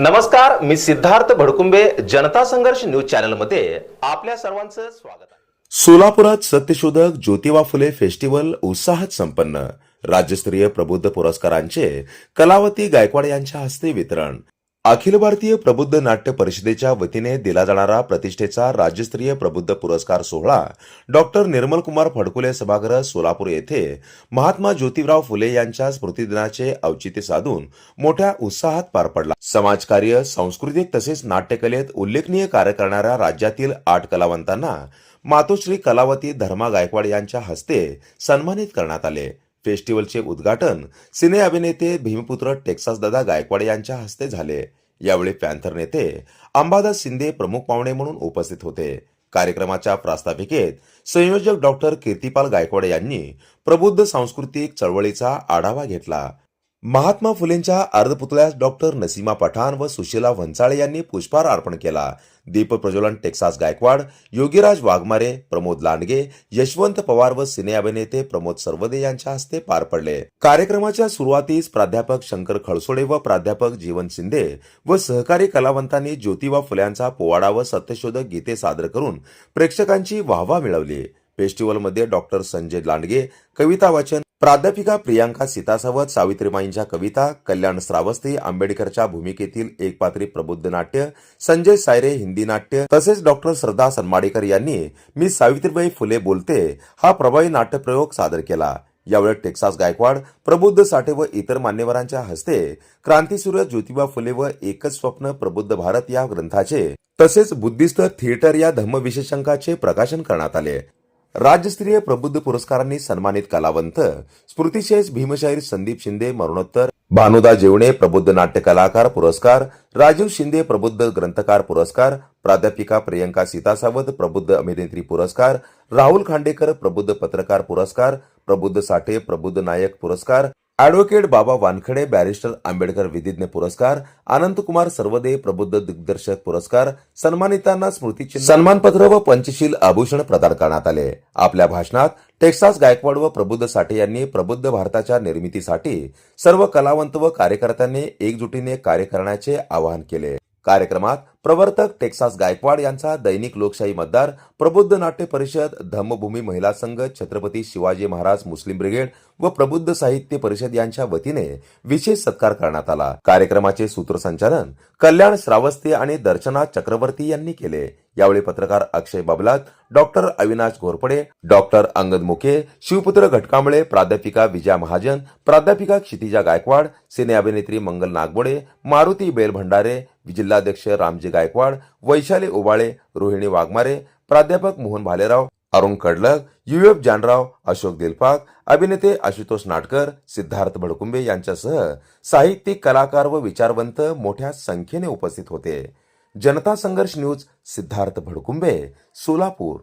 नमस्कार मी सिद्धार्थ भडकुंबे जनता संघर्ष न्यूज चॅनलमध्ये आपल्या सर्वांचं स्वागत आहे. सोलापुरात सत्यशोधक ज्योतिबा फुले फेस्टिवल उत्साहात संपन्न. राज्यस्तरीय प्रबुद्ध पुरस्कारांचे कलावती गायकवाड यांच्या हस्ते वितरण. अखिल भारतीय प्रबुद्ध नाट्य परिषदेच्या वतीने दिला जाणारा प्रतिष्ठेचा राज्यस्तरीय प्रबुद्ध पुरस्कार सोहळा डॉक्टर निर्मलकुमार फडकुले सभागृह सोलापूर येथे महात्मा ज्योतिराव फुले यांच्या स्मृतिदिनाचे औचित्य साधून मोठ्या उत्साहात पार पडला. समाजकार्य सांस्कृतिक तसेच नाट्यकलेत उल्लेखनीय कार्य करणाऱ्या राज्यातील आठ कलावंतांना मातोश्री कलावती धर्मा गायकवाड यांच्या हस्ते सन्मानित करण्यात आले. फेस्टिवलचे उद्घाटन सिने अभिनेते भीमपुत्र टेक्सास दादा गायकवाड यांच्या हस्ते झाले. यावेळी पॅन्थर नेते अंबादास शिंदे प्रमुख पाहुणे म्हणून उपस्थित होते. कार्यक्रमाच्या प्रास्ताविकेत संयोजक डॉक्टर कीर्तिपाल गायकवाड यांनी प्रबुद्ध सांस्कृतिक चळवळीचा आढावा घेतला. महात्मा फुलेंच्या अर्धपुतळ्यास डॉक्टर नसीमा पठाण व सुशीला भन्साळे यांनी पुष्पहार अर्पण केला. दीप प्रज्वलन टेक्सास गायकवाड योगीराज वाघमारे प्रमोद लांडगे यशवंत पवार व सिने अभिनेते प्रमोद सरवदे यांच्या हस्ते पार पडले. कार्यक्रमाच्या सुरुवातीस प्राध्यापक शंकर खळसोडे व प्राध्यापक जीवन शिंदे व सहकारी कलावंतांनी ज्योतिबा फुल्यांचा पोवाडा व सत्यशोधक गीते सादर करून प्रेक्षकांची वाहवा मिळवली. फेस्टिवलमध्ये डॉक्टर संजय लांडगे कविता वाचन प्राध्यापिका प्रियांका सीतासावत सावित्रीबाईंच्या कविता कल्याण श्रावस्ती आंबेडकरच्या भूमिकेतील एकपात्री प्रबुद्ध नाट्य संजय सायरे हिंदी नाट्य तसेच डॉक्टर श्रद्धा सन्माडेकर यांनी मी सावित्रीबाई फुले बोलते हा प्रभावी नाट्यप्रयोग सादर केला. यावेळी टेक्सास गायकवाड प्रबुद्ध साठे व इतर मान्यवरांच्या हस्ते क्रांतीसूर्य ज्योतिबा फुले व एकच स्वप्न प्रबुद्ध भारत या ग्रंथाचे तसेच बुद्धिस्त थिएटर या धम्मविशेषांकाचे प्रकाशन करण्यात आले. राज्यस्तरीय प्रबुद्ध पुरस्कारांनी सन्मानित कलावंत स्मृतिशेष भीमशाहीर संदीप शिंदे मरणोत्तर भानुदा जेवणे प्रबुद्ध नाट्य कलाकार पुरस्कार राजीव शिंदे प्रबुद्ध ग्रंथकार पुरस्कार प्राध्यापिका प्रियंका सीतासावत प्रबुद्ध अभिनेत्री पुरस्कार राहुल खांडेकर प्रबुद्ध पत्रकार पुरस्कार प्रबुद्ध साठे प्रबुद्ध नायक पुरस्कार ॲडव्होकेट बाबा वानखडे बॅरिस्टर आंबेडकर विधिज्ञ पुरस्कार अनंतकुमार सर्वदे प्रबुद्ध दिग्दर्शक पुरस्कार सन्मानितांना स्मृतीचे सन्मानपत्र व पंचशील आभूषण प्रदान करण्यात आले. आपल्या भाषणात टेक्सास गायकवाड व प्रबुद्ध साठे यांनी प्रबुद्ध भारताच्या निर्मितीसाठी सर्व कलावंत व कार्यकर्त्यांनी एकजुटीने कार्य करण्याचे आवाहन केले. कार्यक्रमात प्रवर्तक टेक्सास गायकवाड यांचा दैनिक लोकशाही मतदार प्रबुद्ध नाट्य परिषद धम्मभूमी महिला संघ छत्रपती शिवाजी महाराज मुस्लिम ब्रिगेड व प्रबुद्ध साहित्य परिषद यांच्या वतीने विशेष सत्कार करण्यात आला. कार्यक्रमाचे सूत्रसंचालन कल्याण श्रावस्ती आणि दर्शना चक्रवर्ती यांनी केले. यावेळी पत्रकार अक्षय बबलात डॉक्टर अविनाश घोरपडे डॉक्टर अंगद मुखे शिवपुत्र घटकांबळे प्राध्यापिका विजया महाजन प्राध्यापिका क्षितिजा गायकवाड सिने अभिनेत्री मंगल नागबोडे मारुती बेल भंडारे जिल्हाध्यक्ष रामजी गायकवाड वैशाली उबाळे रोहिणी वाघमारे प्राध्यापक मोहन भालेराव अरुण कडलक युएफ जानराव अशोक दिलपाक अभिनेते आशुतोष नाटकर सिद्धार्थ भडकुंबे यांच्यासह साहित्यिक कलाकार व विचारवंत मोठ्या संख्येने उपस्थित होते. जनता संघर्ष न्यूज सिद्धार्थ भडकुंबे सोलापूर.